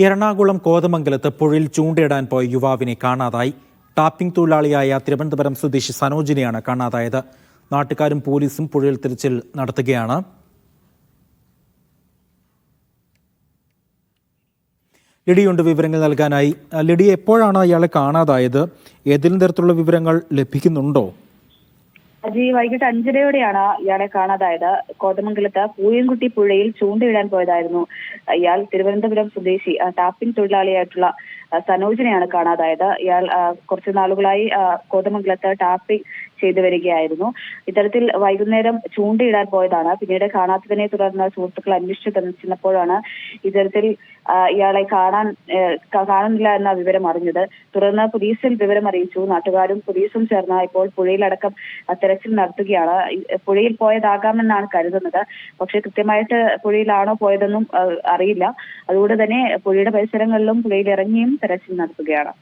എറണാകുളം കോതമംഗലത്ത് പുഴയിൽ ചൂണ്ടയിടാൻ പോയ യുവാവിനെ കാണാതായി. ടാപ്പിംഗ് തൊഴിലാളിയായ തിരുവനന്തപുരം സ്വദേശി സനോജിനെയാണ് കാണാതായത്. നാട്ടുകാരും പോലീസും പുഴയിൽ തിരച്ചിൽ നടത്തുകയാണ്. ലിഡിയുണ്ട് വിവരങ്ങൾ നൽകാനായി. ലിഡി എപ്പോഴാണ് അയാളെ കാണാതായത്? ഏതെങ്കിലും തരത്തിലുള്ള വിവരങ്ങൾ ലഭിക്കുന്നുണ്ടോ? അജി വൈകിട്ട് അഞ്ചരയോടെയാണ് ഇയാളെ കാണാതായത്. കോതമംഗലത്ത് പൂയംകുട്ടി പുഴയിൽ ചൂണ്ടയിടാൻ പോയതായിരുന്നു. ഇയാൾ തിരുവനന്തപുരം സ്വദേശി ടാപ്പിംഗ് തൊഴിലാളിയായിട്ടുള്ള സനോജിനെയാണ് കാണാതായത്. ഇയാൾ കുറച്ചു നാളുകളായി കോതമംഗലത്ത് ടാപ്പിംഗ് ചെയ്തു വരികയായിരുന്നു. ഇത്തരത്തിൽ വൈകുന്നേരം ചൂണ്ടയിടാൻ പോയതാണ്. പിന്നീട് കാണാത്തതിനെ തുടർന്ന് സുഹൃത്തുക്കൾ അന്വേഷിച്ചു തന്നപ്പോഴാണ് ഇത്തരത്തിൽ ഇയാളെ കാണാൻ കാണുന്നില്ല എന്ന വിവരം അറിഞ്ഞത്. തുടർന്ന് പോലീസിൽ വിവരം അറിയിച്ചു. നാട്ടുകാരും പോലീസും ചേർന്ന് ഇപ്പോൾ പുഴയിലടക്കം തെരച്ചിൽ നടത്തുകയാണ്. പുഴയിൽ പോയതാകാമെന്നാണ് കരുതുന്നത്. പക്ഷെ കൃത്യമായിട്ട് പുഴയിലാണോ പോയതെന്നും അറിയില്ല. അതുകൊണ്ട് തന്നെ പുഴയുടെ പരിസരങ്ങളിലും പുഴയിൽ ഇറങ്ങിയും തെരച്ചിൽ നടത്തുകയാണ്.